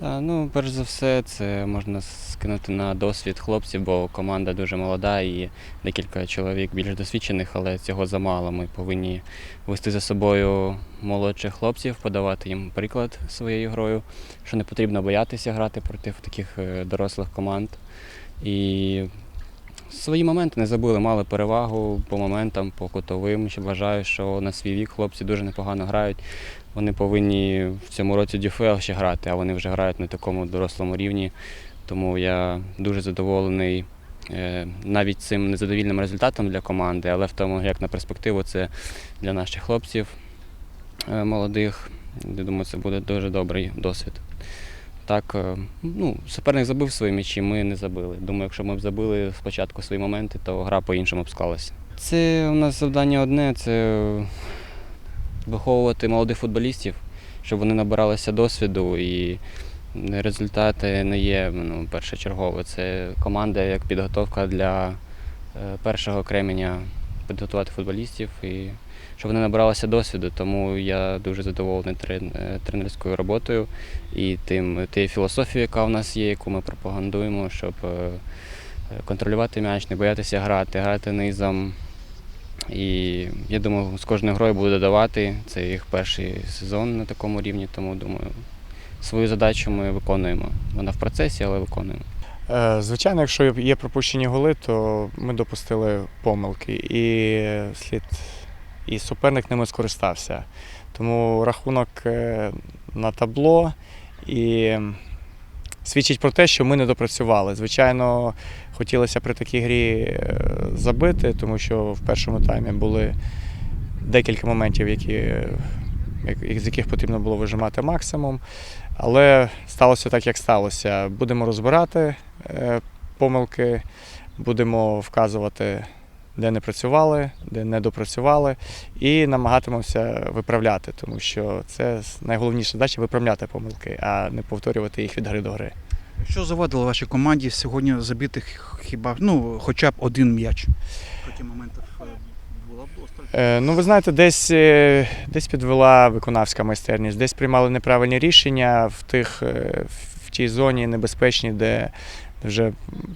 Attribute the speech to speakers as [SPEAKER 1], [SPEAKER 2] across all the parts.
[SPEAKER 1] Та, ну, перш за все, це можна скинути на досвід хлопців, бо команда дуже молода і декілька чоловік більш досвідчених, але цього замало. Ми повинні вести за собою молодших хлопців, подавати їм приклад своєю грою, що не потрібно боятися грати проти таких е, дорослих команд. І свої моменти не забули, мали перевагу по моментам, по кутовим. Вважаю, що на свій вік хлопці дуже непогано грають. Вони повинні в цьому році ДЮФЛ ще грати, а вони вже грають на такому дорослому рівні. Тому я дуже задоволений е, навіть цим незадовільним результатом для команди, але в тому, як на перспективу, це для наших хлопців е, молодих. Я думаю, це буде дуже добрий досвід. Так, е, ну, суперник забив свої м'ячі, ми не забили. Думаю, якщо ми б забили спочатку свої моменти, то гра по-іншому б склалася. Це у нас завдання одне це виховувати молодих футболістів, щоб вони набиралися досвіду і результати не є ну, першочергово. Це команда як підготовка для е, першого кременя підготувати футболістів і щоб вони набиралися досвіду. Тому я дуже задоволений е, тренерською роботою і тим тією філософією, яка в нас є, яку ми пропагандуємо, щоб е, контролювати м'яч, не боятися грати, грати низом. І я думаю, з кожною грою буде додавати. Це їх перший сезон на такому рівні, тому думаю, свою задачу ми виконуємо. Вона в процесі, але виконуємо.
[SPEAKER 2] Е, Звичайно, якщо є пропущені голи, то ми допустили помилки, і слід і суперник ними скористався. Тому рахунок е, на табло і свідчить про те, що ми не допрацювали. Звичайно, хотілося при такій грі е, забити, тому що в першому таймі були декілька моментів, які, з яких потрібно було вижимати максимум. Але сталося так, як сталося. Будемо розбирати е, помилки, будемо вказувати, де не працювали, де не допрацювали, і намагатимемося виправляти, тому що це найголовніша задача виправляти помилки, а не повторювати їх від гри до гри.
[SPEAKER 3] Що завадило вашій команді сьогодні забити хіба ну, хоча б один м'яч? Хоча моментів е, було.
[SPEAKER 2] Е, Ну, ви знаєте, десь, е, десь підвела виконавська майстерність, десь приймали неправильні рішення в тих в тій зоні небезпечній, де вже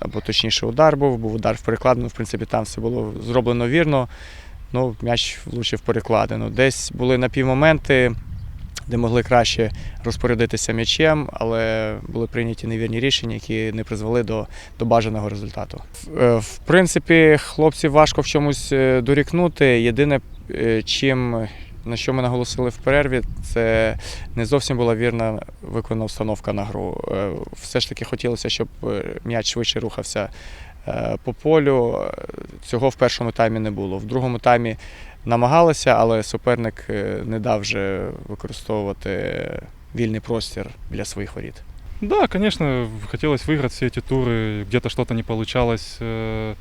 [SPEAKER 2] або точніше удар був, був удар в перекладину. В принципі, там все було зроблено вірно. Ну, м'яч влучив перекладину. Десь були напівмоменти, де могли краще розпорядитися м'ячем, але були прийняті невірні рішення, які не призвели до, до бажаного результату. В- е, В принципі, хлопців важко в чомусь е, дорікнути. Єдине, е, чим на що ми наголосили в перерві, це не зовсім була вірна виконана установка на гру. Е, Все ж таки хотілося, щоб е, м'яч швидше рухався е, по полю. Цього в першому таймі не було. В другому таймі намагалися, але суперник не дав вже використовувати вільний простір для своїх воріт.
[SPEAKER 4] Да, конечно, хотелось выиграть все эти туры, где-то что-то не получалось. э,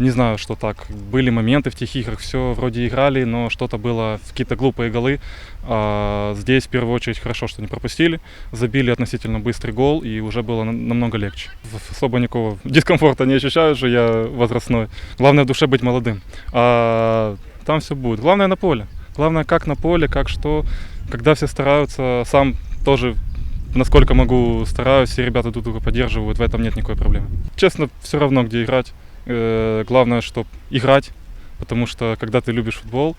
[SPEAKER 4] Не знаю, что так. Были моменты в тех играх, все вроде играли, но что-то было, какие-то глупые голы. А здесь, в первую очередь, хорошо, что не пропустили. Забили относительно быстрый гол, и уже было на- намного легче. Особо никакого дискомфорта не ощущаю, что я возрастной. Главное в душе быть молодым. А там все будет. Главное на поле. Главное, как на поле, как что. Когда все стараются, сам тоже насколько могу, стараюсь, и ребята друг друга поддерживают, в этом нет никакой проблемы. Честно, все равно, где играть. Э, Главное, чтобы играть, потому что когда ты любишь футбол,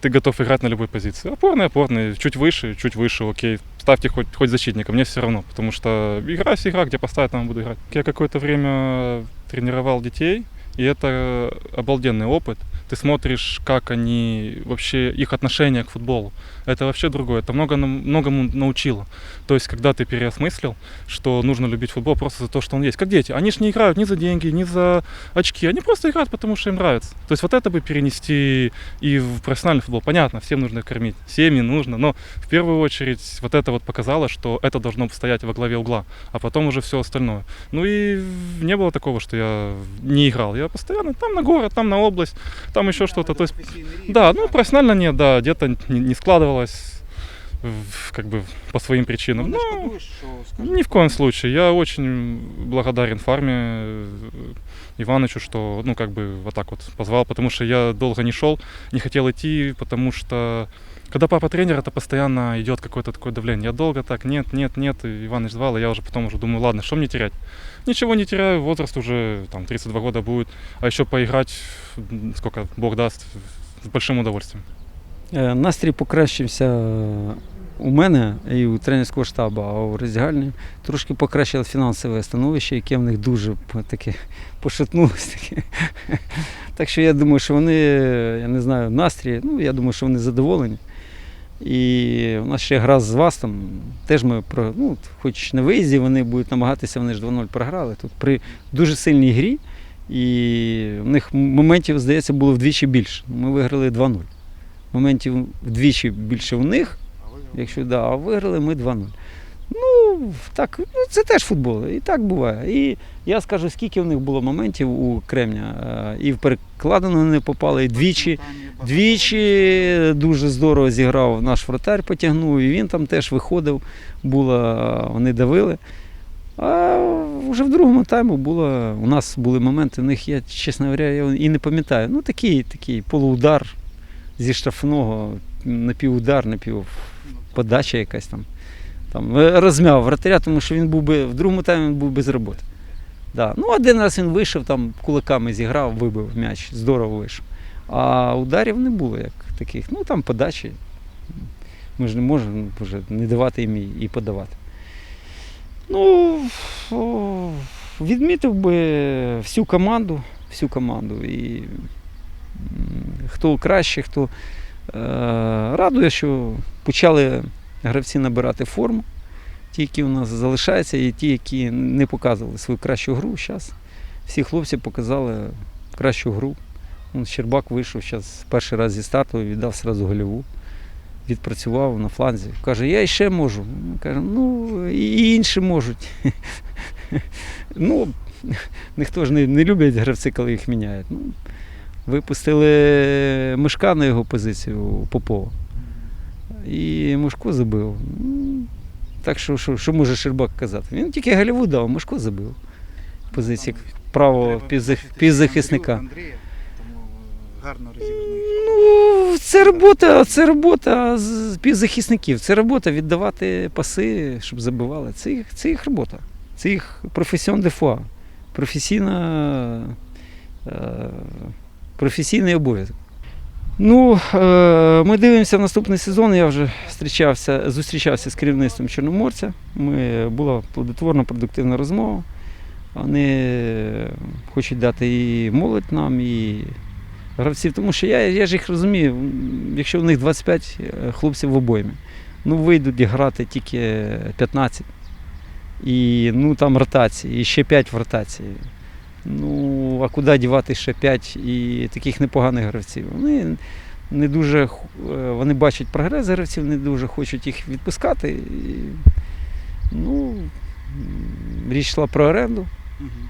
[SPEAKER 4] ты готов играть на любой позиции. Опорный, опорный, чуть выше, чуть выше, окей. Ставьте хоть, хоть защитника, мне все равно, потому что игра есть игра, где поставят, там буду играть. Я какое-то время тренировал детей, и это обалденный опыт. Ты смотришь, как они, вообще их отношение к футболу. Это вообще другое. Это много, многому научило. То есть, когда ты переосмыслил, что нужно любить футбол просто за то, что он есть. Как дети. Они же не играют ни за деньги, ни за очки. Они просто играют, потому что им нравится. То есть, вот это бы перенести и в профессиональный футбол. Понятно, всем нужно кормить. Семьи нужно. Но в первую очередь вот это вот показало, что это должно стоять во главе угла. А потом уже все остальное. Ну и не было такого, что я не играл. Я постоянно там на город, там на область, там еще что-то. То есть да, ну профессионально нет, да, где-то не, не складывалось в- как бы по своим причинам.
[SPEAKER 3] Ну, не
[SPEAKER 4] Ну,
[SPEAKER 3] шкодуєш, що скажімо,
[SPEAKER 4] ни в коем случае. Я очень благодарен фарме э, Иванычу, что, ну, как бы вот так вот позвал, потому что я долго не шел, не хотел идти, потому что Когда папа тренер, это постоянно идет какое-то такое давление. Я долго так, нет, нет, нет, и Иваныч звал, и я уже потом уже думаю, ладно, что мне терять? Ничего не теряю, возраст уже там 32 года будет, а еще поиграть, сколько Бог даст, с большим удовольствием.
[SPEAKER 5] Е, Настрій покращився у мене і у тренерського штабу, а у роздягальні трошки покращило фінансове становище, яке в них дуже таке пошатнулося. Так що я думаю, що вони, я не знаю, настрій, ну я думаю, що вони задоволені. І у нас ще гра з Вастом. Теж ми ну, хоч на виїзді вони будуть намагатися, вони ж 2-0 програли. Тут при дуже сильній грі, і в них моментів, здається, було вдвічі більше. Ми виграли 2-0 моментів вдвічі більше у них, якщо да, а виграли ми 2-0. Ну, так, ну, це теж футбол, і так буває. І я скажу, скільки в них було моментів у Кремня. е, І в перекладину вони попали, і двічі. Двічі дуже здорово зіграв наш вратар, потягнув, і він там теж виходив, було, вони давили. А вже в другому тайму було, у нас були моменти, в них я, чесно говоря, я і не пам'ятаю. Ну, такий, такий полуудар зі штрафного, напівудар, напівподача якась там. Там е, розмяв вратаря, тому що він був би в другому таймі він був без роботи. Да. Ну, один раз він вийшов, там кулаками зіграв, вибив м'яч, здорово вийшов. А ударів не було як таких. Ну там подачі. Ми ж не можемо вже не давати їм і, подавати. Ну, відмітив би всю команду, всю команду. І хто краще, хто радує, що почали гравці набирати форму. Ті, які у нас залишаються, і ті, які не показували свою кращу гру. Зараз всі хлопці показали кращу гру. Щербак вийшов зараз перший раз зі старту віддав сразу гольову. Відпрацював на фланзі. Каже, я ще можу. Каже, ну і інші можуть. ну, ніхто ж не, не любить гравці, коли їх міняють. Випустили Мишка на його позицію Попова. І Мишко забив. Так що, що, що може Щербак казати? Він тільки гольову дав, Мишко забив. Позиції правого півзах- півзахисника.
[SPEAKER 3] Е, гарно.
[SPEAKER 5] Ну, це робота, це робота з півзахисників. Це робота віддавати паси, щоб забивали. Це їх, це їх робота. Це їх професіон де фуа. Професійна, е, професійний обов'язок. Ну, е, ми дивимося наступний сезон. Я вже зустрічався, зустрічався з керівництвом Чорноморця. Ми, була плодотворна, продуктивна розмова. Вони хочуть дати і молодь нам, і гравців. Тому що я, я ж їх розумію, якщо у них 25 е, хлопців в обоймі, ну вийдуть грати тільки 15. І ну там ротації, і ще 5 в ротації. Ну, а куди дівати ще 5 і таких непоганих гравців? Вони не дуже е, вони бачать прогрес гравців, не дуже хочуть їх відпускати. І, ну, річ йшла про оренду.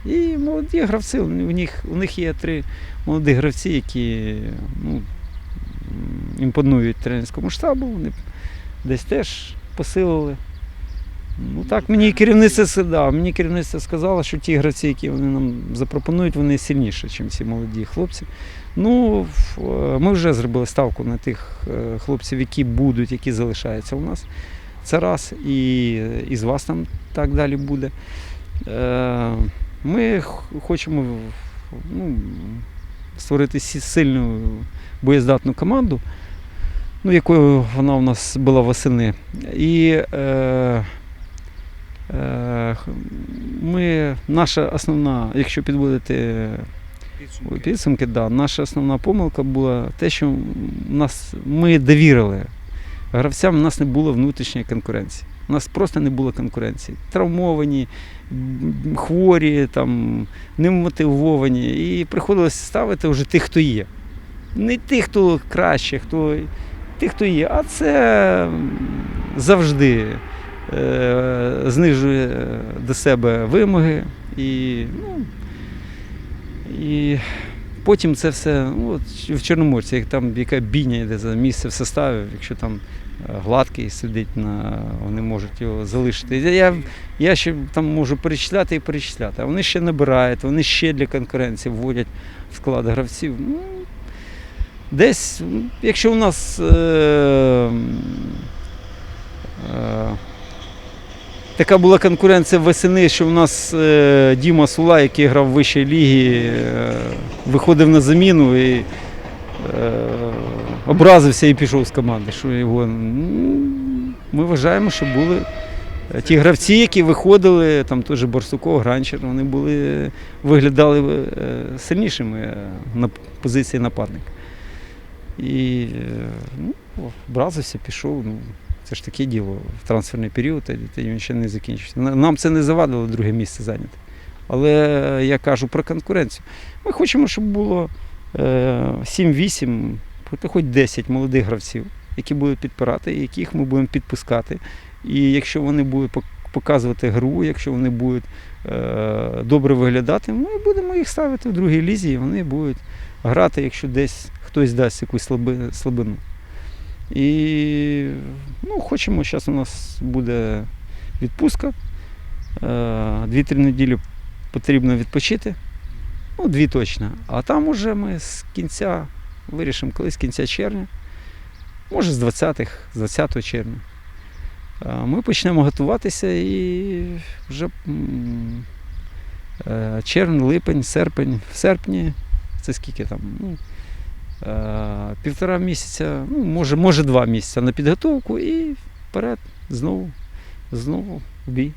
[SPEAKER 5] І молоді гравці, у них, у них є три молоді гравці, які ну, імпонують тренерському штабу, вони десь теж посилили. Ну так, мені керівництво, да, мені керівництво сказало, що ті гравці, які вони нам запропонують, вони сильніші, ніж ці молоді хлопці. Ну, е, ми вже зробили ставку на тих е, хлопців, які будуть, які залишаються у нас. Це раз, і, і з вас там так далі буде. Е, Ми хочемо ну, створити сильну боєздатну команду, ну, якою вона у нас була восени. І ми, наша основна, якщо підводити
[SPEAKER 3] Підсумки.
[SPEAKER 5] підсумки, да, наша основна помилка була те, що нас, ми довірили гравцям, у нас не було внутрішньої конкуренції. У нас просто не було конкуренції. Травмовані, хворі, там, немотивовані. І приходилось ставити вже тих, хто є. Не тих, хто краще, хто, тих, хто є. А це завжди е, знижує до себе вимоги. І, ну, і потім це все, ну, от в Чорноморці, як там яка бійня йде за місце в составі, якщо там е, гладкий сидить на, вони можуть його залишити. Я, я ще там можу перечисляти і перечисляти, а вони ще набирають, вони ще для конкуренції вводять в склад гравців. Ну, Десь, якщо у нас е, е, така була конкуренція восени, що у нас е, Діма Сула, який грав в вищій лігі, е, виходив на заміну і е, образився і пішов з команди. Що його, ми вважаємо, що були ті гравці, які виходили, там теж Барсуков, Гранчер, вони були, виглядали сильнішими на позиції нападника. І ну, образився, пішов. Ну, це ж таке діло в трансферний період, тоді він ще не закінчився. Нам це не завадило друге місце зайняти. Але я кажу про конкуренцію. Ми хочемо, щоб було е, 7-8, хоч 10 молодих гравців, які будуть підпирати, яких ми будемо підпускати. І якщо вони будуть показувати гру, якщо вони будуть е, добре виглядати, ми будемо їх ставити в другій лізі, і вони будуть грати, якщо десь хтось дасть якусь слабину. І ну, хочемо, зараз у нас буде відпустка. Е, Дві-три неділі потрібно відпочити. Ну, дві точно. А там уже ми з кінця вирішимо, коли з кінця червня, може з 20-х, з 20 червня. Е, Ми почнемо готуватися і вже е, червень, липень, серпень, в серпні, це скільки там? Ну, півтора місяця, ну, може, може два місяці на підготовку і вперед знову, знову в бій.